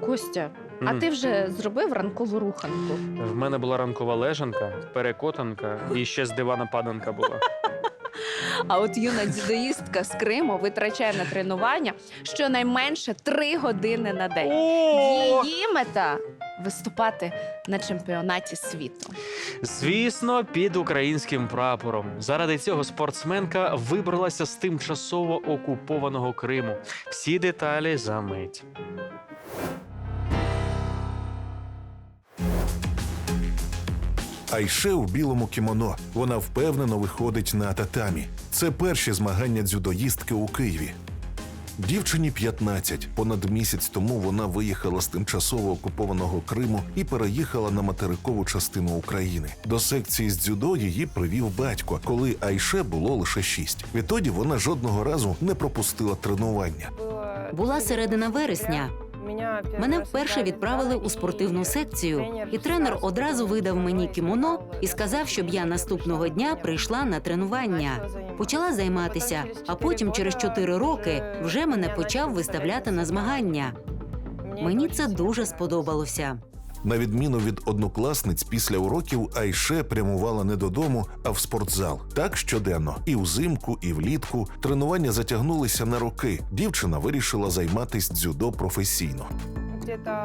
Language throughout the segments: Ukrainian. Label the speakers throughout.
Speaker 1: Костя, а ти вже зробив ранкову руханку?
Speaker 2: В мене була ранкова лежанка, перекотанка і ще з дивана паданка була.
Speaker 1: А от юна дзюдоїстка з Криму витрачає на тренування щонайменше три години на день. Її мета виступати на чемпіонаті світу.
Speaker 2: Звісно, під українським прапором. Заради цього спортсменка вибралася з тимчасово окупованого Криму. Всі деталі за мить.
Speaker 3: Айше у білому кімоно. Вона впевнено виходить на татамі. Це перші змагання дзюдоїстки у Києві. Дівчині 15. Понад місяць тому вона виїхала з тимчасово окупованого Криму і переїхала на материкову частину України. До секції з дзюдо її привів батько, коли Айше було лише 6. Відтоді вона жодного разу не пропустила тренування.
Speaker 4: Була середина вересня. Мене вперше відправили у спортивну секцію, і тренер одразу видав мені кімоно і сказав, щоб я наступного дня прийшла на тренування. Почала займатися, а потім, через 4 роки, вже мене почав виставляти на змагання. Мені це дуже сподобалося.
Speaker 3: На відміну від однокласниць, після уроків Айше прямувала не додому, а в спортзал. Так щоденно. І взимку, і влітку тренування затягнулися на роки. Дівчина вирішила займатися дзюдо професійно.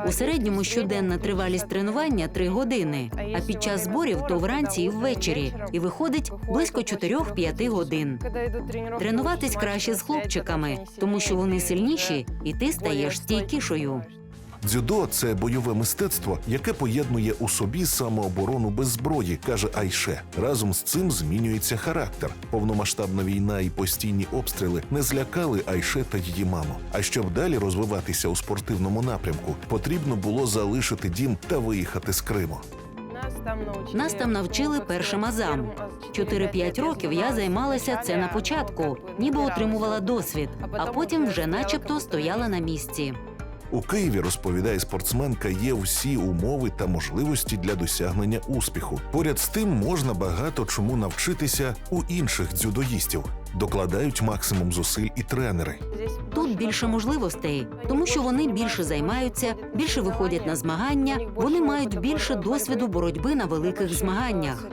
Speaker 4: У середньому щоденна тривалість тренування 3 години, а під час зборів то вранці і ввечері, і виходить близько 4-5 годин. Тренуватись краще з хлопчиками, тому що вони сильніші, і ти стаєш стійкішою.
Speaker 3: Дзюдо це бойове мистецтво, яке поєднує у собі самооборону без зброї, каже Айше. Разом з цим змінюється характер. Повномасштабна війна і постійні обстріли не злякали Айше та її маму. А щоб далі розвиватися у спортивному напрямку, потрібно було залишити дім та виїхати з Криму.
Speaker 4: Нас там навчили першим азам. 4-5 років я займалася це на початку, ніби отримувала досвід, а потім вже, начебто, стояла на місці.
Speaker 3: У Києві розповідає спортсменка, є всі умови та можливості для досягнення успіху. Поряд з тим можна багато чому навчитися у інших дзюдоїстів. Докладають максимум зусиль і тренери.
Speaker 4: Тут більше можливостей, тому що вони більше займаються, більше виходять на змагання, вони мають більше досвіду боротьби на великих змаганнях.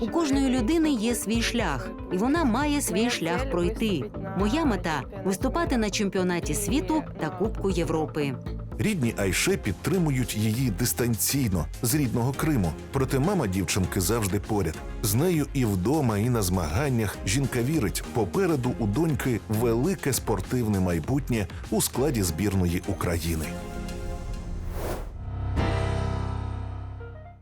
Speaker 4: У кожної людини є свій шлях, і вона має свій шлях пройти. Моя мета виступати на чемпіонаті світу та Кубку Європи.
Speaker 3: Рідні Айше підтримують її дистанційно з рідного Криму. Проте мама дівчинки завжди поряд. З нею і вдома, і на змаганнях жінка вірить, попереду у доньки велике спортивне майбутнє у складі збірної України.